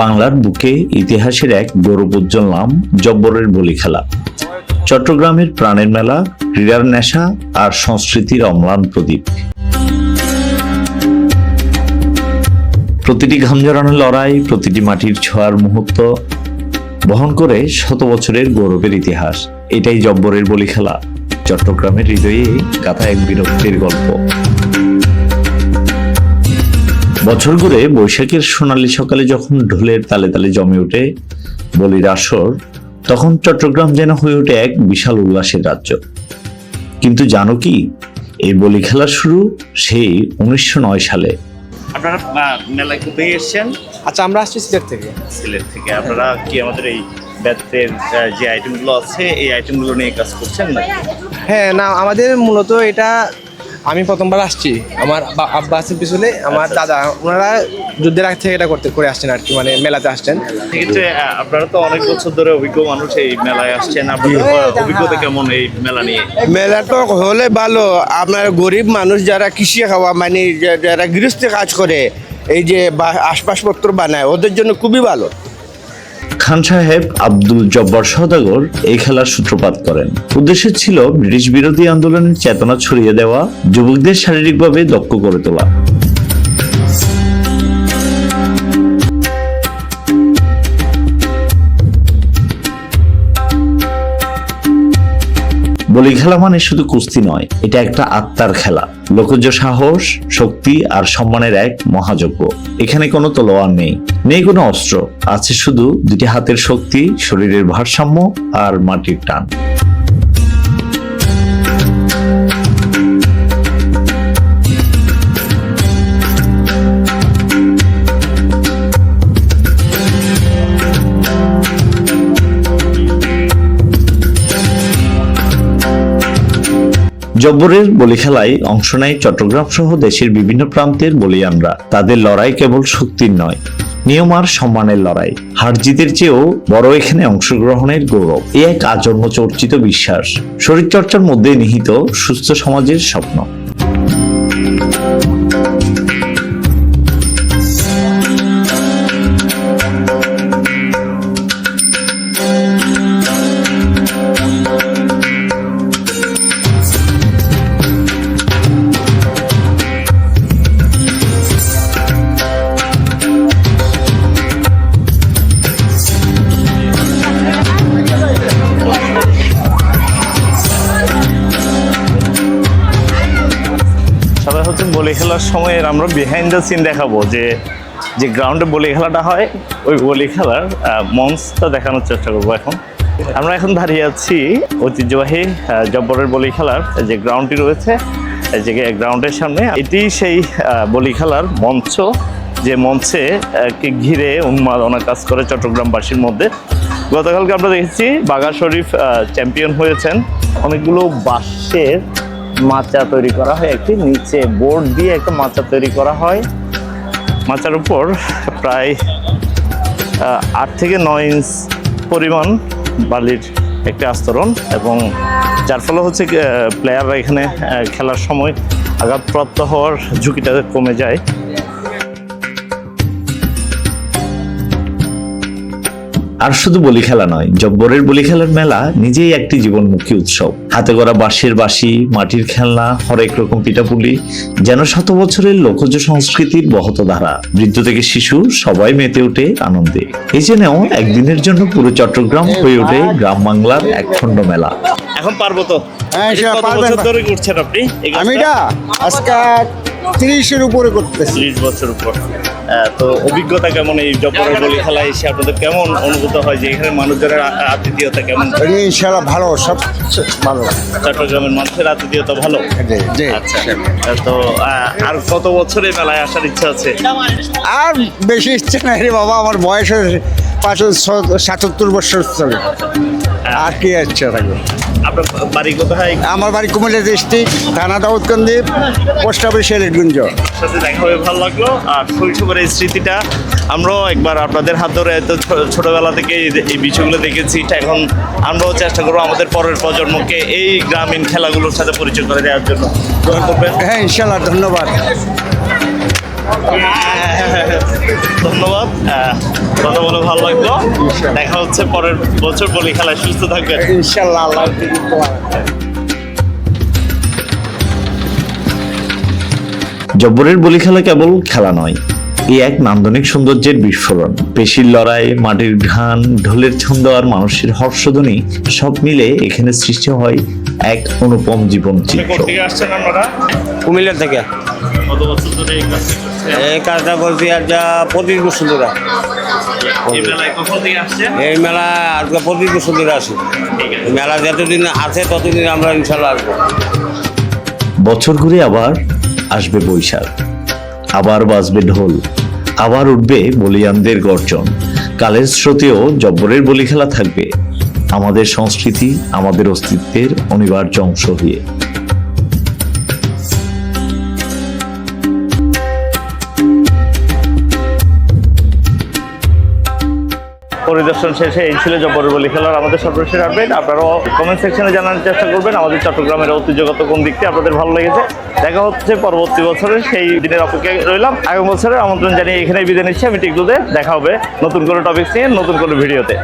বাংলার বুকে ইতিহাসের এক গৌরবোজ্জ্বল নাম, জব্বরের বলি খেলা। চট্টগ্রামের প্রাণের মেলা, ক্রীড়ার নেশা আর সংস্কৃতির অম্লান প্রদীপ। প্রতিটি ঘাম জড়ানো লড়াই, প্রতিটি মাটির ছোঁয়ার মুহূর্ত বহন করে শত বছরের গৌরবের ইতিহাস। এটাই জব্বরের বলি খেলা। চট্টগ্রামের হৃদয়ে গাথা এক বিরক্তির গল্প। বছর ঘুরে বৈশাখের সোনালী সকালে যখন ঢোলের তালে তালে জমে ওঠে বলির আসর তখন চট্টগ্রাম যেন হয়ে ওঠে এক বিশাল উল্লাসের রাজ্য। কিন্তু জানো কি এই বলি খেলা শুরু সেই উনিশশো নয় সালে। আপনারা মেলায় কোথায় এসেছেন? আচ্ছা আমরা আসছি সিলেট থেকে। সিলেট থেকে। আপনারা কি আমাদের এই ব্যাটের যে আইটেমগুলো আছে এই আইটেমগুলো নিয়ে কাজ করছেন নাকি? হ্যাঁ না আমাদের মূলত এটা আমি প্রথমবার আসছি। আমার আব্বা আছেন পিছনে আমার আচ্ছা, দাদা ওনারা যুদ্ধের আগ থেকে এটা করতে করে আসছেন আর কি মানে মেলাতে আসছেন। সেক্ষেত্রে আপনারা তো অনেক বছর ধরে অভিজ্ঞ মানুষ এই মেলায় আসছেন। আপনাদের অভিজ্ঞতা কেমন এই মেলা নিয়ে? মেলা তো হলে ভালো। আপনার গরিব মানুষ যারা কৃষি খাওয়া মানে যারা গৃহস্থ কাজ করে এই যে বা- আসবাবপত্র বানায় ওদের জন্য খুবই ভালো। খান সাহেব আব্দুল জব্বার সওদাগর এই খেলার সূত্রপাত করেন। উদ্দেশ্য ছিল ব্রিটিশ বিরোধী আন্দোলনের চেতনা ছড়িয়ে দেওয়া, যুবকদের শারীরিকভাবে দক্ষ করে তোলা। বলি খেলা মানে শুধু কুস্তি নয়, এটা একটা আত্মার খেলা। লোকজ সাহস, শক্তি আর সম্মানের এক মহাযজ্ঞ। এখানে কোনো তলোয়ার নেই নেই কোনো অস্ত্র। আছে শুধু দুটি হাতের শক্তি, শরীরের ভারসাম্য আর মাটির টান। জব্বরের বলি খেলায় অংশ নেয় চট্টগ্রাম সহ দেশের বিভিন্ন প্রান্তের বলিয়ানরা। তাদের লড়াই কেবল শক্তির নয়, নিয়ম আর সম্মানের লড়াই। হারজিতের চেয়েও বড় এখানে অংশগ্রহণের গৌরব। এ এক আজন্ম চর্চিত বিশ্বাস। শরীরচর্চার মধ্যে নিহিত সুস্থ সমাজের স্বপ্ন। খেলার সময়ের আমরা বিহাইন্ড দ্য সিন দেখাবো যে যে গ্রাউন্ডে বলি খেলাটা হয়, ওই বলি খেলার মঞ্চটা দেখানোর চেষ্টা করব এখন। আমরা এখন দাঁড়িয়ে আছি ঐতিহ্যবাহী জব্বরের বলি খেলার যে গ্রাউন্ডটি রয়েছে যে গ্রাউন্ডের সামনে। এটি সেই বলি খেলার মঞ্চ, যে মঞ্চে ঘিরে উন্মাদনা কাজ করে চট্টগ্রামবাসীর মধ্যে। গতকালকে আমরা দেখেছি বাঘা শরীফ চ্যাম্পিয়ন হয়েছেন। অনেকগুলো বাঁশের মাচা তৈরি করা হয় একটি, নিচে বোর্ড দিয়ে একটা মাচা তৈরি করা হয়। মাচার উপর প্রায় আট থেকে নয় ইঞ্চ পরিমাণ বালির একটি আস্তরণ এবং যার ফলে হচ্ছে প্লেয়াররা এখানে খেলার সময় আঘাতপ্রাপ্ত হওয়ার ঝুঁকিটা কমে যায়। আর শুধু বলি খেলা নয় জব্বরের বলি খেলার মেলা নিজেই একটি জীবনমুখী উৎসব। হাতে করা বাঁশের বাঁশি মাটির খেলনা হরেক রকম পিঠাপুলি যেন শত বছরের লোকজ সংস্কৃতির বহত ধারা। বৃদ্ধ থেকে শিশু সবাই মেতে ওঠে আনন্দে। এই জন্যও একদিনের জন্য পুরো চট্টগ্রাম হয়ে ওঠে গ্রাম বাংলার একখণ্ড মেলা। এখন পারব তো? হ্যাঁ, আমি এটা আজকে তিরিশের উপরে করতেছি ত্রিশ বছর উপর। তো অভিজ্ঞতা কেমন এই জব্বরের বলি খেলা এসে আপনাদের কেমন অনুভূত হয় যে এখানে মানুষজনের আতিথেয়তা কেমন? সেরা ভালো সব ভালো। চট্টগ্রামের মানুষের আতিথেয়তা ভালো। আচ্ছা তো আর কত বছরে মেলায় আসার ইচ্ছা আছে? আর বেশি ইচ্ছা নাই রে বাবা আমার বয়স হয়েছে পাঁচ সাতাত্তর বছর চলে। আর কি ইচ্ছে থাকবে আপনার বাড়ি কোথায়? আমার বাড়ি কুমিল্লা ডিস্ট্রিক্ট থানা দাউদকান্দি পোস্ট অফিস সিলেটগঞ্জ সাথে দেখা হয়ে ভালো লাগল। আর শৈশবের এই স্মৃতিটা। আমরাও একবার আপনাদের হাত ধরে এত ছোটবেলা থেকে এই- বিষয়গুলো দেখেছি। এখন আমরাও চেষ্টা করব আমাদের পরের প্রজন্মকে এই গ্রামীণ খেলাগুলোর সাথে পরিচয় করে দেওয়ার জন্য। হ্যাঁ ইনশাল্লাহ ধন্যবাদ। ধন্যবাদ। কথা বলে ভালো লাগল। দেখা হচ্ছে পরের বছর। বলি খেলায় সুস্থ থাকবেন। ইনশাল্লাহ আল্লাহ জব্বরের বলি খেলা কেবল খেলা নয় এ এক নান্দনিক সৌন্দর্যের বিস্ফোরণ। পেশির লড়াই মাটির ঘান ঢোলের ছন্দ আর মানুষের হর্ষধ্বনি সব মিলে এখানে সৃষ্টি হয় এক অনুপম জীবন চিত্র। কোথেকে আসছেন আপনারা? কুমিল্লা থেকে কত বছর ধরে এই কাজটা করছেন এই কাজটা করছি আর পঁচিশ বছর ধরে। এই মেলায় কখন থেকে আসছেন এই মেলা আজকে পঁচিশ বছর ধরে আসি। মেলা যতদিন আছে ততদিন আমরা ইনশাল্লাহ আসব। বছর ঘুরে আবার আসবে বৈশাখ। আবার বাজবে ঢোল। আবার উঠবে বলিয়ানদের গর্জন। কালের স্রোতেও জব্বরের বলি খেলা থাকবে। আমাদের সংস্কৃতি আমাদের অস্তিত্বের অনিবার্য অংশ হয়ে। পরিদর্শন শেষে এই ছিল জব্বরের বলি খেলার আমাদের সর্বশেষ আপডেট আপনারাও কমেন্ট সেকশনে জানার চেষ্টা করবেন। আমাদের চট্টগ্রামের ঐতিহ্যগত কোন দিকটি আপনাদের ভালো লেগেছে? দেখা হচ্ছে পরবর্তী বছরে। সেই দিনের অপেক্ষায় রইলাম। আগামী বছরের আমন্ত্রণ জানিয়ে এখানেই বিদায় নিচ্ছি। আমি টিকলুতে দেখা হবে নতুন কোনো টপিক নিয়ে, নতুন কোনো ভিডিওতে